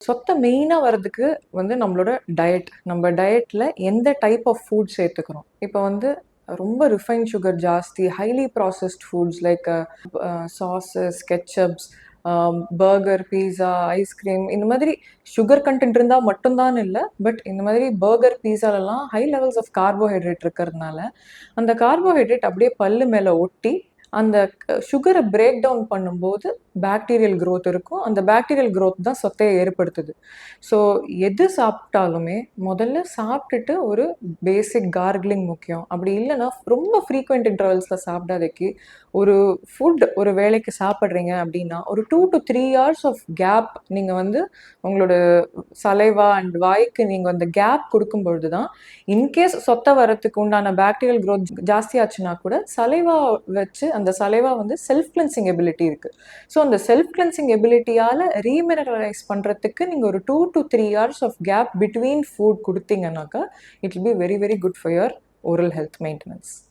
சொத்தை மெயினாக வர்றதுக்கு வந்து நம்மளோட டயட் நம்ம டயட்டில் எந்த டைப் ஆஃப் ஃபுட் சேர்த்துக்கிறோம் இப்போ வந்து ரொம்ப ரிஃபைன் சுகர் ஜாஸ்தி highly processed foods like sauces ketchups burger pizza ice cream இந்த மாதிரி சுகர் கண்டென்ட் இருந்தால் மட்டும்தான் இல்லை பட் இந்த மாதிரி பர்கர் பீஸாலெல்லாம் ஹை லெவல்ஸ் ஆஃப் கார்போஹைட்ரேட் இருக்கிறதுனால அந்த கார்போஹைட்ரேட் அப்படியே பல்லு மேலே ஒட்டி அந்த சுகரை பிரேக் டவுன் பண்ணும்போது பாக்டீரியல் க்ரோத் இருக்கும். அந்த பாக்டீரியல் க்ரோத் தான் சொத்தையை ஏற்படுத்துது. ஸோ எது சாப்பிட்டாலுமே முதல்ல சாப்பிட்டுட்டு ஒரு பேசிக் கார்கிளிங் முக்கியம். அப்படி இல்லைன்னா ரொம்ப ஃப்ரீக்வெண்ட் இன்டர்வல்ஸில் சாப்பிடாதக்கு ஒரு ஃபுட் ஒரு வேலைக்கு சாப்பிட்றீங்க அப்படின்னா ஒரு two to three hours of gap நீங்கள் வந்து உங்களோட சலைவா அண்ட் வாய்க்கு நீங்கள் அந்த கேப் கொடுக்கும் பொழுது தான் இன்கேஸ் சொத்தை வரத்துக்கு உண்டான பாக்டீரியல் க்ரோத் ஜாஸ்தியாச்சுன்னா கூட சலைவா வச்சு அந்த சலைவா வந்து செல்ஃப் கிளென்சிங் எபிலிட்டி இருக்குது ஸோ அந்த செல்ஃப் கிளென்சிங் எபிலிட்டியால் ரீமினரலைஸ் பண்ணுறதுக்கு நீங்கள் ஒரு two to three hours of gap between food கொடுத்தீங்கன்னாக்கா it will be very very good for your oral health maintenance